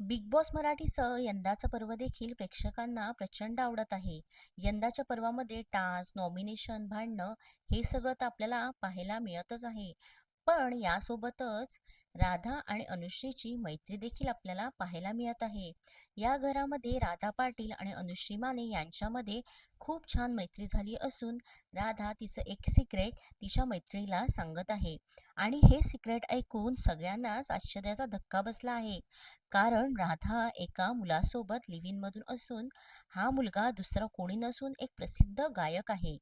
Big boss मराठीचं यंदाचं पर्व देखील प्रेक्षकांना प्रचंड आवडत आहे. यंदाच्या पर्वामध्ये टास्क नॉमिनेशन भांडणं हे सगळं तर आपल्याला पाहायला मिळतच आहे. पण यासोबतच राधा आणि अनुश्रीची मैत्री देखील आपल्याला पाहायला मिळत आहे. या घरामध्ये राधा पाटील आणि अनुश्री माने यांच्यामध्ये खूप छान मैत्री झाली असून राधा तिचं एक सिक्रेट तिच्या मैत्रिणीला सांगत आहे. आणि हे सिक्रेट ऐकून सगळ्यांनाच आश्चर्याचा धक्का बसला आहे. कारण राधा एका मुलासोबत लिव्हिनमधून असून हा मुलगा दुसरा कोणी नसून एक प्रसिद्ध गायक आहे.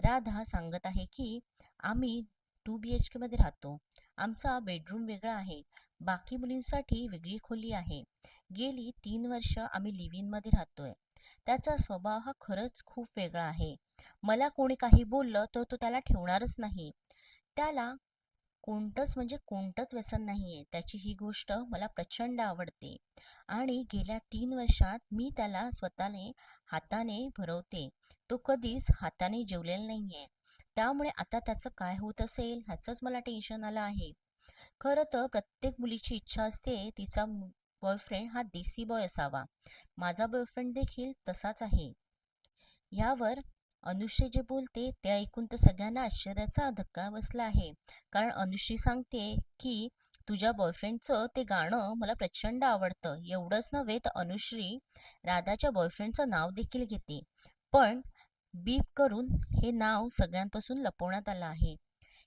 राधा सांगत आहे की आम्ही टू बी एच केमध्ये राहतो. आमचा बेडरूम वेगळा आहे. बाकी मुलींसाठी वेगळी खोली आहे. गेली तीन वर्ष आम्ही लिव्ह इनमध्ये राहतोय. त्याचा स्वभाव हा खरंच खूप वेगळा आहे. मला कोणी काही बोललं तर तो त्याला ठेवणारच नाही. त्याला कोणतंच म्हणजे कोणतंच व्यसन नाहीये. त्याची ही गोष्ट मला प्रचंड आवडते. आणि गेल्या तीन वर्षात मी त्याला स्वतःने हाताने भरवते. तो कधीच हाताने जेवलेला नाहीये. त्यामुळे आता त्याचं काय होत असेल ह्याचंच मला टेन्शन आलं आहे. खरं तर प्रत्येक मुलीची इच्छा असते तिचा बॉयफ्रेंड हा देसी बॉय असावा. माझा बॉयफ्रेंड देखील तसाच आहे. यावर अनुश्री जे बोलते ते ऐकून तर सगळ्यांना आश्चर्याचा धक्का बसला आहे. कारण अनुश्री सांगते की तुझ्या बॉयफ्रेंडचं ते गाणं मला प्रचंड आवडतं. एवढंच नव्हे तर अनुश्री राधाच्या बॉयफ्रेंडचं नाव देखील घेते. पण बीप करून हे नाव सगळ्यांपासून लपवण्यात आलं आहे.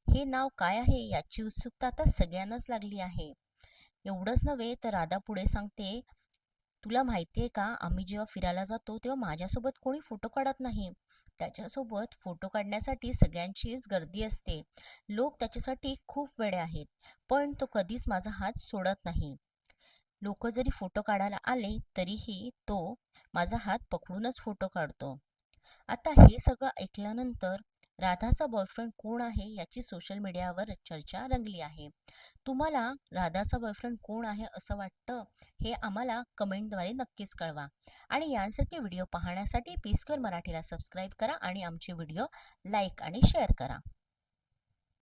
हे नाव काय आहे याची उत्सुकता आता सगळ्यांनाच लागली आहे. एवढंच नव्हे तर राधा पुढे सांगते तुला माहिती आहे का आम्ही जेव्हा फिरायला जातो तेव्हा माझ्यासोबत कोणी फोटो काढत नाही. त्याच्यासोबत फोटो काढण्यासाठी सगळ्यांचीच गर्दी असते. लोक त्याच्यासाठी खूप वेळे आहेत पण तो कधीच माझा हात सोडत नाही. लोक जरी फोटो काढायला आले तरीही तो माझा हात पकडूनच फोटो काढतो. आता हे सगळं ऐकल्यानंतर राधाचा बॉयफ्रेंड कोण आहे याची सोशल मीडियावर चर्चा रंगली आहे. तुम्हाला राधाचा बॉयफ्रेंड कोण आहे असं वाटतं हे आम्हाला कमेंटद्वारे नक्कीच कळवा. आणि यांसारखे व्हिडिओ पाहण्यासाठी पीस्कर मराठीला सबस्क्राईब करा आणि आमचे व्हिडिओ लाईक आणि शेअर करा.